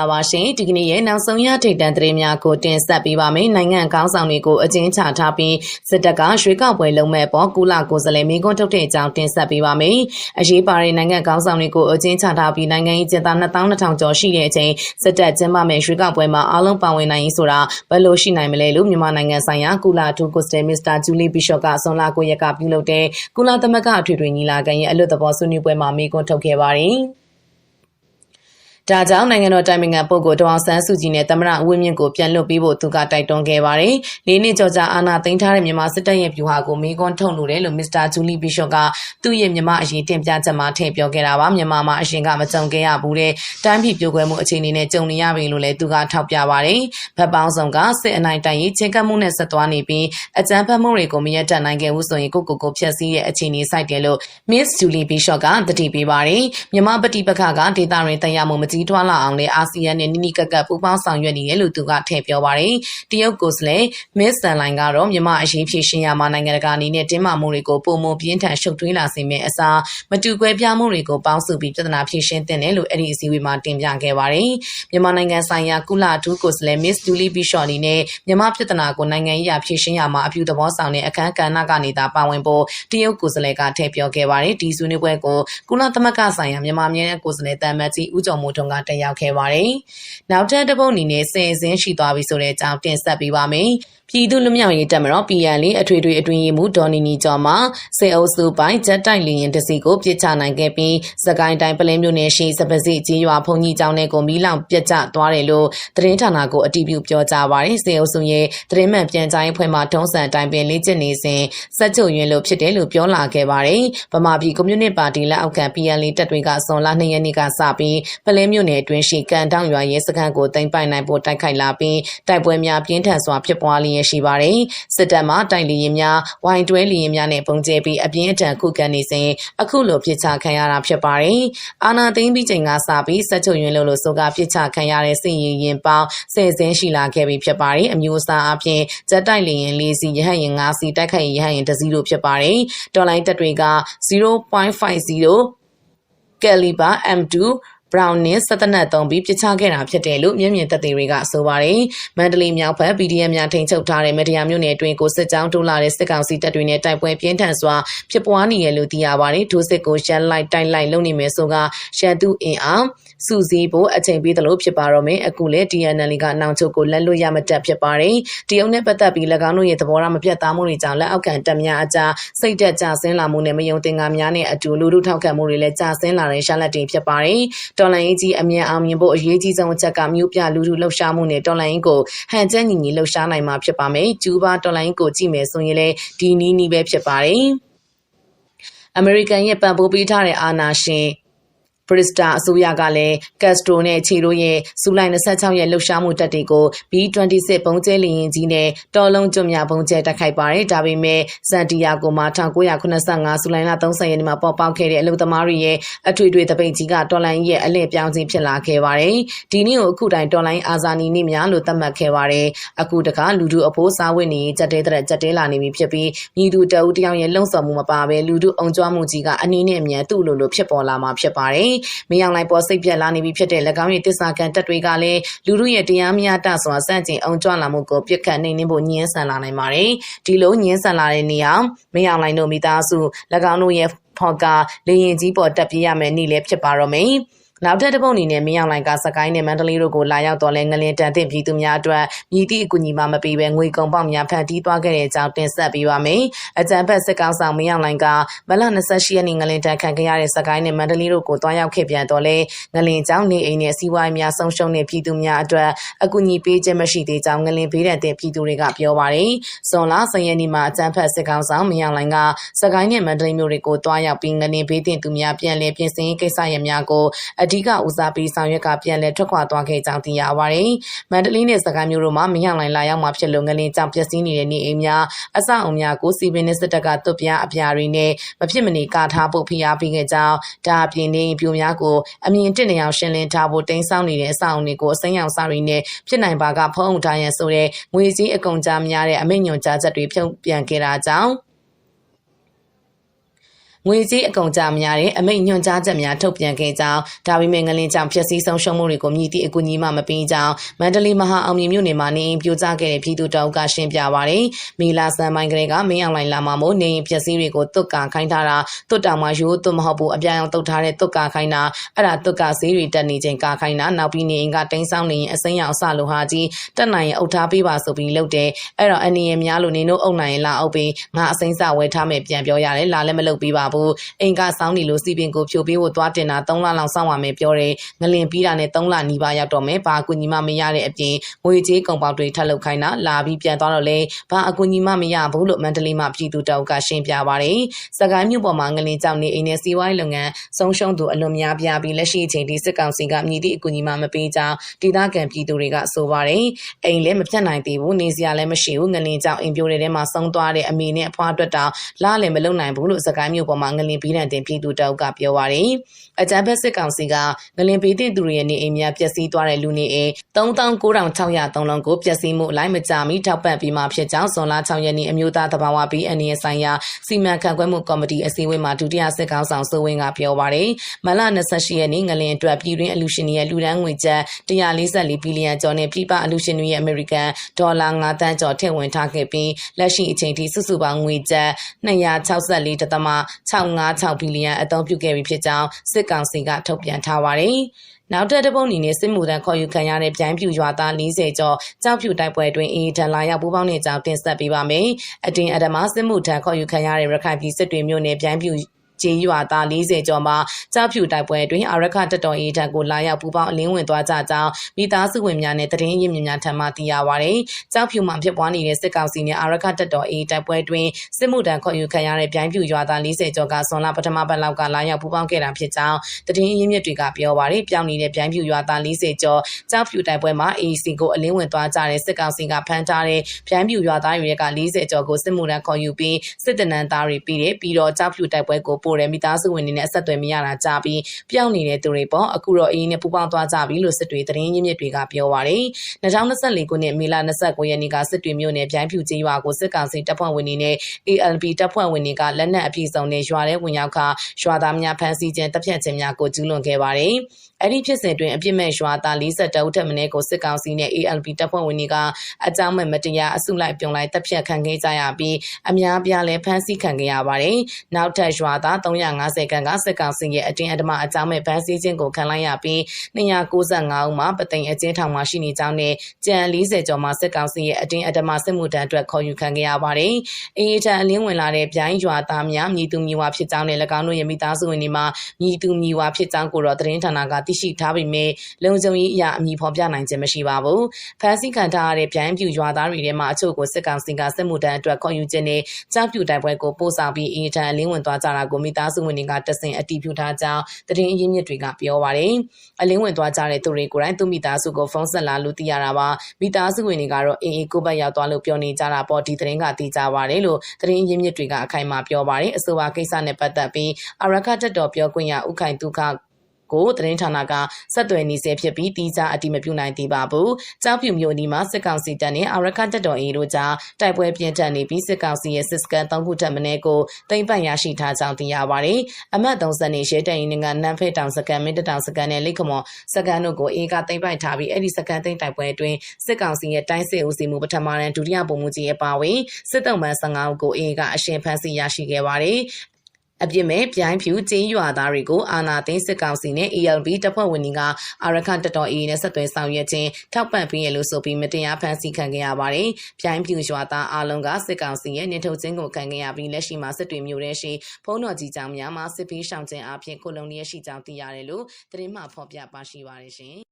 ္ဂလာပါရှင်ဒီကနေ့ရဲ့နောက်ဆုံးရထိတ်တန့်သတင်းများကိုတင်ဆက်ပေးပါမယ်နိုင်ငံကောင်းဆောင်တွေကိုအကျဉ်းချထားပြီးစစ်တပ်ကရွှေကောက်ပွဲလုပ်မဲ့ပေါ်ကုလကိုယ်စားလှယ်မိကွန်းထုတ်တဲ့အကြောင်းတင်ဆက်ပေးပါမယ်အရေးပါတဲ့နိုင်ငံကောင်းဆောင်တွေကိုအကျဉ်းချထားပြီးနိုင်ငံရေးကျင်းသား2200ကျော်ရှိတဲ့အချိန်စစ်တပ်ကျင်းပမဲ့ရွှေကောက်ပွဲမှာအားလုံးပါဝင်နိုင်ရေးဆိုတာဘယ်လိုရှိနိုင်မလဲလို့မြန်မာနိုင်ငံဆိုင်ရာကုလအထူးကိုယ်စားလှယ်မစ္စတာဂျူလီဘီရှော့ကဆွန်လာကိုရက်ကပြုလုပ်တဲ့ကုလသမဂ္ဂအထွေထွေညီလာခံရဲ့အလွတ်သဘောဆွေးနွေးပွဲမှာမိကွန်းထုတ်ခဲ့ပါတယ် ဒါကြောင့်နိုင်ငံတော်တိုင်ပင်ခံပုဂ္ဂိုလ်ဒေါအောင်ဆန်းစုကြည်နဲ့သမ္မတဦးဝင်းမြင့်ကိုပြန်လွှတ်ပေးဖို့သူကတိုက်တွန်းခဲ့ပါတယ်။လေးနှစ်ကျော်ကြာအာဏာသိမ်းထားတဲ့မြန်မာစစ်တပ်ရဲ့ဗျူဟာကိုမေးခွန်းထုတ်လိုတယ်လို့မစ္စတာဂျူလီဘီရှော့ကသူ့ရဲ့မြန်မာအရေးတင်ပြချက်မှာထည့်ပြောခဲ့တာပါ။မြန်မာမှာအရင်ကမကြုံခဲ့ရဘူးတဲ့တိုင်းပြည်ပြိုကွဲမှုအခြေအနေနဲ့ကြုံနေရပြီလို့လည်းသူကထောက်ပြပါတယ်။ဗတ်ပေါင်းဆောင်ကစစ်အနိုင်တိုင်ရေးချင်းကပ်မှုနဲ့ဆက်သွားနေပြီးအကြမ်းဖက်မှုတွေကိုမရက်တတ်နိုင်ခဲ့ဘူးဆိုရင်ကိုကိုကိုဖျက်ဆီးရဲ့အခြေအနေစိုက်တယ်လို့ Miss Julie Bishop ကတတိပေးပါတယ်။မြန်မာပဋိပက္ခကဒေသတွင်တရားမှုမကြီးထွားလာအောင်လည်းအာဆီယံနဲ့နိနိကက်ကက်ပူးပေါင်းဆောင်ရွက်နေတယ်လို့သူကထည့်ပြောပါတယ်။တရုတ်ကိုယ်စားလှယ် Miss ဆန်လိုင်ကတော့မြန်မာအရေးဖြည့်ရှင်ရမှာနိုင်ငံတကာအနေနဲ့တင်းမာမှုတွေကိုပုံမပြင်းထန်ရှုပ်ထွေးလာစေမယ့်အစားမတူကွဲပြားမှုတွေကိုပေါင်းစုပြီးပြဿနာဖြေရှင်းသင့်တယ်လို့အဲ့ဒီအစည်းအဝေးမှာတင်ပြခဲ့ပါတယ်။မြန်မာနိုင်ငံဆိုင်ရာကုလအထူးကိုယ်စားလှယ် Miss Julie Bishop အနေနဲ့မြန်မာပြဿနာကိုနိုင်ငံရေးအဖြေရှင်းရမှာအပြုသဘောဆောင်တဲ့အခမ်းကဏ္ဍကနေသာပါဝင်ဖို့တရုတ်ကိုယ်စားလှယ်ကထည့်ပြောခဲ့ပါတယ်။ဒီဆွေးနွေးပွဲကိုကုလသမဂ္ဂဆိုင်ရာမြန်မာပြည်နယ်ကိုယ်စားလှယ်တမ်မတ်ကြီးဦးကျော်မိုးထွန်းကတက်ရောက်ခဲ့ပါတယ်။နောက်ထပ်တစ်ပုတ်အနေနဲ့စင်စင်းရှိသွားပြီဆိုတဲ့အကြောင်းတင်ဆက်ပေးပါမယ်။ပြည်သူ့လူမျိုးရေးတက်မတော် PN အထွေထွေအတွင်းရေးမှူးဒေါ်နီနီကျော်မှစေအုပ်စုပိုင်းဂျက်တိုက်လျင်တစီကိုပြစ်ချနိုင်ခဲ့ပြီးစကိုင်းတိုင်းပလင်းမြို့နယ်ရှိစပစီကြီးရွာဖုန်ကြီးကျောင်းထဲကိုမီးလောင်ပြစ်ကျသွားတယ်လို့သတင်းဌာနကိုအတည်ပြုပြောကြားပါတယ်စေအုပ်စုရဲ့သတင်းမှန်ပြန်ကြားရေးဖွဲ့မှထုံးစံတိုင်းပင်လေ့ကျင့်နေစဉ်စက်ချုပ်ရင်လို့ဖြစ်တယ်လို့ပြောလာခဲ့ပါတယ်ဗမာပြည်ကွန်မြူနတီပါတီလက်အောက်ခံ PN တပ်တွေကစွန်လ2ရက်နေ့ကစပြီးပလင်းမြို့နယ်အတွင်းရှိကန်တောင်ရွာရဲစခန်းကိုတင်ပိုင်နိုင်ဖို့တိုက်ခိုက်လာပြီးတိုက်ပွဲများပြင်းထန်စွာဖြစ်ပွားလျက်ရှိပါတယ်။စစ်တပ်မှတိုက်လီရင်များဝိုင်တွဲလီရင်များနဲ့ပုံကျဲပြီးအပြင်းအထန်ခုခံနေစဉ်အခုလိုပြစ်ချခံရတာဖြစ်ပါတယ်။အာနာသိန်းပြီးချိန်ကစပြီးစက်ချုပ်ရင်လို့လို့ဆိုကပြစ်ချခံရတဲ့စစ်ရင်ရင်ပေါင်းဆယ်စင်းရှိလာခဲ့ပြီဖြစ်ပါတယ်။အမျိုးအစားအပြင်ဂျက်တိုက်လီရင်၄စီရဟတ်ရင်၅စီတိုက်ခိုက်ရင်ရဟတ်ရင်၁စီလို့ဖြစ်ပါတယ်။တော်လိုင်းတက်တွေက0.50ကယ်လီဘာ M2 ဘရောင်နစ်စက်တနက်သုံးပြီးပြစ်ချခဲ့တာဖြစ်တယ်လို့မျက်မြင်သက်သေတွေကဆိုပါတယ်။မန္တလေးမြောက်ဘက် PDF များထိန်းချုပ်ထားတဲ့မတရားမြို့နယ်အတွင်းကိုစစ်ကြောင်းတိုးလာတဲ့စစ်ကောင်စီတပ်တွေနဲ့တိုက်ပွဲပြင်းထန်စွာဖြစ်ပွားနေရလို့သိရပါတယ်။ထိုစစ်ကိုရှမ်းလိုက်တိုက်လိုက်လုပ်နေမယ်ဆိုကရှမ်းသူအင်အားစုစည်းဖို့အချိန်ပေးသလိုဖြစ်ပါတော့မယ်။အခုလည်း TNL ကနောင်ချုပ်ကိုလက်လွတ်ရမတက်ဖြစ်ပါတယ်။တရုတ်နဲ့ပတ်သက်ပြီး၎င်းတို့ရဲ့သဘောထားမပြတ်သားမှုတွေကြောင့်လက်အောက်ခံတပ်များအကြားစိတ်သက်ကြဆင်းလာမှုနဲ့မယုံသင်္ကာများနဲ့အတူလူထုထောက်ခံမှုတွေလည်းကြဆင်းလာတဲ့ရှာလက်တင်ဖြစ်ပါတယ်။တော်လိုင်းကြီးအမြန်အောင်မြင်ဖို့အရေးကြီးဆုံးအချက်ကမြို့ပြလူထုလှုပ်ရှားမှုနဲ့တော်လိုင်းကိုဟန်ချက်ညီညီလှုပ်ရှားနိုင်မှာဖြစ်ပါမယ်။ကျူးဘာတော်လိုင်းကိုကြည့်မယ်ဆိုရင်လည်းဒီနီးနီးပဲဖြစ်ပါတယ်။အမေရိကန်ရဲ့ပံ့ပိုးပေးထားတဲ့အာဏာရှင် ပရစ်စတာအစိုးရကလည်းကက်စထရိုနဲ့ချီတို့ရဲ့ဇူလိုင်26ရက်လှုပ်ရှားမှုတပ်တွေကို B26 ဘုံကျဲလီရင်ကြီးနဲ့တော်လုံးကျွမြဘုံကျဲတိုက်ခိုက်ပါတယ်။ဒါပေမဲ့စန်တီယာကိုမှာ1985ဇူလိုင်လ30ရက်နေ့မှာပေါ်ပေါက်ခဲ့တဲ့အလုံသမားတွေရဲ့အထွေထွေတပိတ်ကြီးကတော်လိုင်းရဲ့အလဲပြောင်းခြင်းဖြစ်လာခဲ့ပါတယ်။ဒီနေ့ကိုအခုတိုင်တော်လိုင်းအာဇာနည်နေ့များလို့သတ်မှတ်ခဲ့ပါတယ်။အခုတခါလူထုအဖို့စားဝတ်နေကြက်တဲတဲ့ကြက်တဲလာနေပြီဖြစ်ပြီးမြည်သူတအူတယောက်ရဲ့လုံဆော်မှုမပါဘဲလူထုအုံကြွမှုကြီးကအနည်းနဲ့အမြန်သူ့လိုလိုဖြစ်ပေါ်လာမှာဖြစ်ပါတယ်။မင်းအောင်လှိုင်ပေါ်စိတ်ပြက်လာနေပြီဖြစ်တဲ့၎င်းရဲ့တစ္ဆာကန်တပ်တွေကလည်းလူလူရဲ့တရားမျှတစွာစန့်ကျင်အောင်ကြွလာမှုကိုပြစ်ခတ်နိုင်နေဖို့ညှင်းဆန်လာနိုင်ပါတယ်။ဒီလိုညှင်းဆန်လာတဲ့နေရာမင်းအောင်လှိုင်တို့မိသားစု၎င်းတို့ရဲ့ဖော်ကလေရင်ကြီးပေါ်တက်ပြရမယ်နေ့လည်းဖြစ်ပါတော့မယ်။ နောက်ထပ်တစ်ပုတ်အနေနဲ့မင်းအောင်လိုင်ကစကိုင်းနဲ့မန္တလေးတို့ကိုလာရောက်တော်လဲငလင်တန်သင့်ပြည်သူများအတွက်မြည်သည့်အကူအညီမှမပေးဘဲငွေကုန်ပေါက်များဖန်တီးသွားခဲ့တဲ့အကြောင်းတင်ဆက်ပေးပါမယ်။အကြံဖက်စစ်ကောင်ဆောင်မင်းအောင်လိုင်ကမလ28ရက်နေ့ငလင်တန်ခံခဲ့ရတဲ့စကိုင်းနဲ့မန္တလေးတို့ကိုတွားရောက်ခဲ့ပြန်တော်လဲငလင်ကျောင်းနေအိမ်နဲ့စီးပွားရေးများဆုံးရှုံးတဲ့ပြည်သူများအတွက်အကူအညီပေးခြင်းမရှိသေးကြောင်းငလင်ဘေးဒဏ်တဲ့ပြည်သူတွေကပြောပါတယ်။ဇွန်လ10ရက်နေ့မှာအကြံဖက်စစ်ကောင်ဆောင်မင်းအောင်လိုင်ကစကိုင်းနဲ့မန္တလေးမြို့တွေကိုတွားရောက်ပြီးငလင်ဘေးတင်သူများပြန်လည်ပြင်ဆင်ကိစ္စရပ်များကိုအဓိကဦးစားပေးဆောင်ရွက်ကပြန်လည်ထွက်ခွာသွားခဲ့ကြောင်းသိရပါတယ်။မန္တလေးနဲ့စကိုင်းမြို့တို့မှာမင်းအောင်လိုင်လာရောက်မှာဖြစ်လို့ငလင်းကြောင့်ပျက်စီးနေတဲ့နေအိမ်များအဆောက်အအုံများကိုစီပင်နဲ့စစ်တပ်ကသွတ်ပြားအပြားတွေနဲ့မဖြစ်မနေကာထားဖို့ဖိအားပေးခဲ့ကြောင်းဒါအပြင်နေပြိုများကိုအမြင်တစ်နေအောင်ရှင်းလင်းထားဖို့တင်ဆောင်နေတဲ့အဆောက်အုံတွေကိုအစိမ်းရောင်စာရီနဲ့ဖြစ်နိုင်ပါကဖုံးထားရန်ဆိုတဲ့ငွေကြီးအကုန်ကြားများတဲ့အမိန့်ညွှန်ကြားချက်တွေဖြုတ်ပြန်ခဲ့တာကြောင့် ငွေကြေးအကုန်ကြများတဲ့အမိန့်ညွှန်ကြားချက်များထုတ်ပြန်ခဲ့ကြောင်းဒါပေမဲ့ငလင်ကြောင့်ဖြစ်စည်းဆုံးရှုံးမှုတွေကိုမြည်သည့်အကူအညီမှမပေးကြောင်းမန္တလေးမဟာအောင်မြင်မြို့နယ်မှာနေအိမ်ပြိုကျခဲ့တဲ့ပြည်သူတောက်ကရှင်းပြပါရယ်မီလာဆန်ပိုင်းကလေးကမင်းအောင်လိုင်လာမှာမို့နေအိမ်ဖြစ်စည်းတွေကိုတွတ်ကာခိုင်းထားတာတွတ်တောင်မှရိုးတွတ်မဟုတ်ဘူးအပြာရောင်တုတ်ထားတဲ့တွတ်ကာခိုင်းတာအဲ့ဒါတွတ်ကာဈေးတွေတက်နေချိန်ကာခိုင်းတာနောက်ပြီးနေအိမ်ကတင်းဆောင်နေရင်အစိမ်းရောင်အစလိုဟာကြီးတက်နိုင်ရင်အုပ်ထားပေးပါဆိုပြီးလုပ်တယ်အဲ့တော့အနေရများလို့နေတို့အုပ်နိုင်ရင်လာအုပ်ပေးငါအစိမ်းစဝယ်ထားမယ်ပြန်ပြောရတယ်လာလည်းမလုပ်ပေးပါဘူးအိမ်ကစောင်းနေလို့စီပင်ကိုဖြိုပေးဖို့သွားတင်တာ3လလောက်စောင့်ရမယ်ပြောတယ်ငလင်ပြီးတာနဲ့3လနီးပါးရောက်တော့မယ်ဘာအကူညီမှမရတဲ့အပြင်ငွေကြေးကုန်ပေါက်တွေထပ်လုပ်ခိုင်းတာလာပြီးပြန်သွားတော့လေဘာအကူညီမှမရဘူးလို့မန္တလေးမှာပြည်သူတောက်ကရှင်းပြပါတယ်စကိုင်းမြို့ပေါ်မှာငလင်ကြောင့်နေအိမ်နဲ့စီးပွားရေးလုပ်ငန်းဆုံးရှုံးသူအလွန်များပြားပြီးလက်ရှိအချိန်ထိစစ်ကောင်စီကမြည်သည့်အကူညီမှမပေးကြောင်းဒေသခံပြည်သူတွေကဆိုပါတယ်အိမ်လည်းမပြတ်နိုင်သေးဘူးနေစရာလည်းမရှိဘူးငလင်ကြောင့်အိမ်ပြိုတဲ့ထဲမှာဆုံးသွားတဲ့အမေနဲ့အဖွားအတွက်တောင်လားလည်းမလုံနိုင်ဘူးလို့စကိုင်းမြို့ပေါ်မှာငလင်ပြီးတဲ့တင်ပြည်သူတောက်ကပြောပါတယ်အကြမ်းဖက်စစ်ကောင်စီကငလင်ပေးတဲ့သူတွေရဲ့နေအိမ်များပျက်စီးသွားတဲ့လူနေအိမ်39,603လုံးကိုပျက်စီးမှုအလိုက်မကြမီထောက်ပံ့ပြီးမှဖြစ်ကြောင်းဇွန်လ6ရက်နေ့အမျိုးသားသဘာဝပြီးအနေနဲ့ဆိုင်ရာစီမံခန့်ခွဲမှုကော်မတီအစည်းအဝေးမှာဒုတိယစစ်ကောင်ဆောင်စိုးဝင်းကပြောပါတယ်။မလ28ရက်နေ့ငလင်အတွက်ပြည်တွင်းအလူရှင်တွေရဲ့လူဒန်းငွေကျပ်144ဘီလီယံကျော်နဲ့ပြည်ပအလူရှင်တွေရဲ့အမေရိကန်ဒေါ်လာ9တန်းကျော်ထည့်ဝင်ထားခဲ့ပြီးလက်ရှိအချိန်ထိစုစုပေါင်းငွေကျပ်264.656ဘီလီယံအသုံးပြုခဲ့ပြီးဖြစ်ကြောင်းစစ်ကောင်စီကထုတ်ပြန်ထားပါတယ်။နောက်ထပ်တစ်ပုတ်အနေနဲ့စစ်မှုထမ်းခေါ်ယူခံရတဲ့ပြိုင်းပြူရွာသား40ကျော်ကြောက်ဖြူတိုက်ပွဲတွင်အေးဒဏ်လာရောက်ပူးပေါင်းနေကြောင်းတင်ဆက်ပေးပါမယ်။အတင်အဓမ္မစစ်မှုထမ်းခေါ်ယူခံရတဲ့ရခိုင်ပြည်စစ်တွေမျိုးနယ်ပြိုင်းပြူ ကျေးရွာသား40ကျော်မှကြောက်ဖြူတိုက်ပွဲတွင်အရခတက်တော်အေးထံကိုလာရောက်ပူပေါင်းအလင်းဝင်သွားကြကြောင်းမိသားစုဝင်များနဲ့တရင်ရင်းမြစ်များထံမှသိရပါဗျ။ကြောက်ဖြူမှာဖြစ်ပွားနေတဲ့စစ်ကောင်စီနဲ့အရခတက်တော်အေးတိုက်ပွဲတွင်စစ်မှုထမ်းခေါ်ယူခံရတဲ့ပြိုင်းဖြူရွာသား40ကျော်ကဆွန်လာပထမပတ်လောက်ကလာရောက်ပူပေါင်းခဲ့တာဖြစ်ကြောင်းတရင်ရင်းမြစ်တွေကပြောပါဗျ။ပြောင်းနေတဲ့ပြိုင်းဖြူရွာသား40ကျော်ကြောက်ဖြူတိုက်ပွဲမှာ AC ကိုအလင်းဝင်သွားကြတဲ့စစ်ကောင်စီကဖမ်းထားတဲ့ပြိုင်းဖြူရွာသားတွေက40ကျော်ကိုစစ်မှုထမ်းခေါ်ယူပြီးစစ်တနန်းသားတွေပြီးတယ်ပြီးတော့ကြောက်ဖြူတိုက်ပွဲကိုပို့တဲ့မိသားစုဝင်အနေနဲ့အဆက်အသွယ်မရတာကြပြီးပျောက်နေတဲ့သူတွေပေါ့အခုတော့အေးနဲ့ပူပေါင်းသွားကြပြီလို့စစ်တွေသတင်းရင်းမြစ်တွေကပြောပါရယ်2024ခုနှစ်မေလ29ရက်နေ့ကစစ်တွေမြို့နယ်ပြိုင်းဖြူကျေးရွာကိုစစ်ကောင်စီတပ်ဖွဲ့ဝင်တွေနဲ့ ALP တပ်ဖွဲ့ဝင်တွေကလက်နက်အပြည့်စုံနဲ့ရွာထဲဝင်ရောက်ခရွာသားများဖမ်းဆီးခြင်းတပ်ဖြတ်ခြင်းများကိုကျူးလွန်ခဲ့ပါရယ် အဲ့ဒီဖြစ်စဉ်တွင်အပြစ်မဲ့ရွာသား42ဦးထက်မင်းကိုစစ်ကောင်စီနဲ့ ALP တပ်ဖွဲ့ဝင်တွေကအကြောင်းမဲ့မတရားအစုလိုက်ပြုံလိုက်တပ်ဖြတ်ခံခဲ့ကြရပြီးအများပြားလည်းဖမ်းဆီးခံခဲ့ရပါတယ်။နောက်ထပ်ရွာသား350ခန့်ကစစ်ကောင်စီရဲ့အတင်းအဓမ္မအကြောင်းမဲ့ဖမ်းဆီးခြင်းကိုခံလိုက်ရပြီး295ဦးမှာပသိမ်အကျဉ်းထောင်မှာရှိနေကြောင်းနဲ့ကြံ40ကျော်မှာစစ်ကောင်စီရဲ့အတင်းအဓမ္မစစ်မှုထမ်းအတွက်ခေါ်ယူခံခဲ့ရပါတယ်။အေးထံအလင်းဝင်လာတဲ့ပြိုင်းရွာသားများမြည်သူမြည်ဝါဖြစ်ကြောင်းနဲ့၎င်းတို့ရဲ့မိသားစုဝင်တွေမှာမြည်သူမြည်ဝါဖြစ်ကြောင်းကိုတော့သတင်းဌာနကသိရှိထားပေမဲ့လုံခြုံရေးအရာအမည်ဖော်ပြနိုင်ခြင်းမရှိပါဘူး။ဖမ်းဆီးခံထားရတဲ့ပြိုင်းပြူရွာသားတွေထဲမှာအချို့ကိုစစ်ကောင်စီကစစ်မှုထမ်းအတွက်ခေါ်ယူခြင်းနဲ့ကြောက်ပြူတိုက်ပွဲကိုပို့ဆောင်ပြီးအေးထံအလင်းဝင်သွားကြတာကိုမိသားစုဝင်တွေကတဆင်အတည်ပြုထားကြောင်းသတင်းအရင်းမြစ်တွေကပြောပါတယ်။အလင်းဝင်သွားကြတဲ့သူတွေကိုယ်တိုင်သူမိသားစုကိုဖုန်းဆက်လာလို့သိရတာပါ။မိသားစုဝင်တွေကတော့အေးအေးကိုဘက်ရောက်သွားလို့ပြောနေကြတာပေါ့ဒီသတင်းကသိကြပါတယ်လို့သတင်းအရင်းမြစ်တွေကအခိုင်အမာပြောပါတယ်။အဆိုပါကိစ္စနဲ့ပတ်သက်ပြီးအရခတက်တော်ပြောခွင့်ရဥခိုင်တုခ ကိုသတင်းဌာနကဆက်သွယ်နေဆဲဖြစ်ပြီးတီးခြားအတိမပြုနိုင်သေးပါဘူး။ကြောက်ဖြူမျိုးနီမှာစစ်ကောင်စီတပ်နဲ့အာရခတက်တော်အေးတို့ကြားတိုက်ပွဲပြင်းထန်နေပြီးစစ်ကောင်စီရဲ့စစ်စကန်၃ခုထပ်မင်းကိုတိမ့်ပတ်ရရှိထားကြောင်းသိရပါတယ်။အမတ်30နေရဲတိုင်ရင်ကနန်းဖဲတောင်စကန်မင်းတောင်စကန်နဲ့လိတ်ခမော်စကန်တို့ကိုအေးကတိမ့်ပတ်ထားပြီးအဲ့ဒီစကန်သိမ့်တိုက်ပွဲအတွင်းစစ်ကောင်စီရဲ့တိုင်းစစ်ဦးစီးမှုပထမရန်ဒုတိယပုံမှုကြီးအပါအဝင်စစ်တုံးမှန်15ဦးကိုအေးကအရှင်ဖမ်းဆီးရရှိခဲ့ပါတယ်။ အပြစ်မဲ့ပြိုင်းဖြူကျင်းရွာသားတွေကိုအာနာသိန်းစစ်ကောင်စီနဲ့ ALB တပ်ဖွဲ့ဝင်တွေကအာရခတတော်အေးနဲ့ဆက်သွယ်ဆောင်ရွက်ခြင်းထောက်ပံ့ပေးရလို့ဆိုပြီးမတရားဖမ်းဆီးခံခဲ့ရပါတယ်။ပြိုင်းဖြူရွာသားအလုံးကစစ်ကောင်စီရဲ့နေထုတ်ခြင်းကိုခံခဲ့ရပြီးလက်ရှိမှာစစ်တွေမျိုးရဲရှိဖုံးတော်ကြီးကြောင်များမှာစစ်ပေးရှောင်ခြင်းအပြင်ကိုလုံရရှိကြောင်းသိရတယ်လို့သတင်းမှဖော်ပြပါရှိပါတယ်ရှင်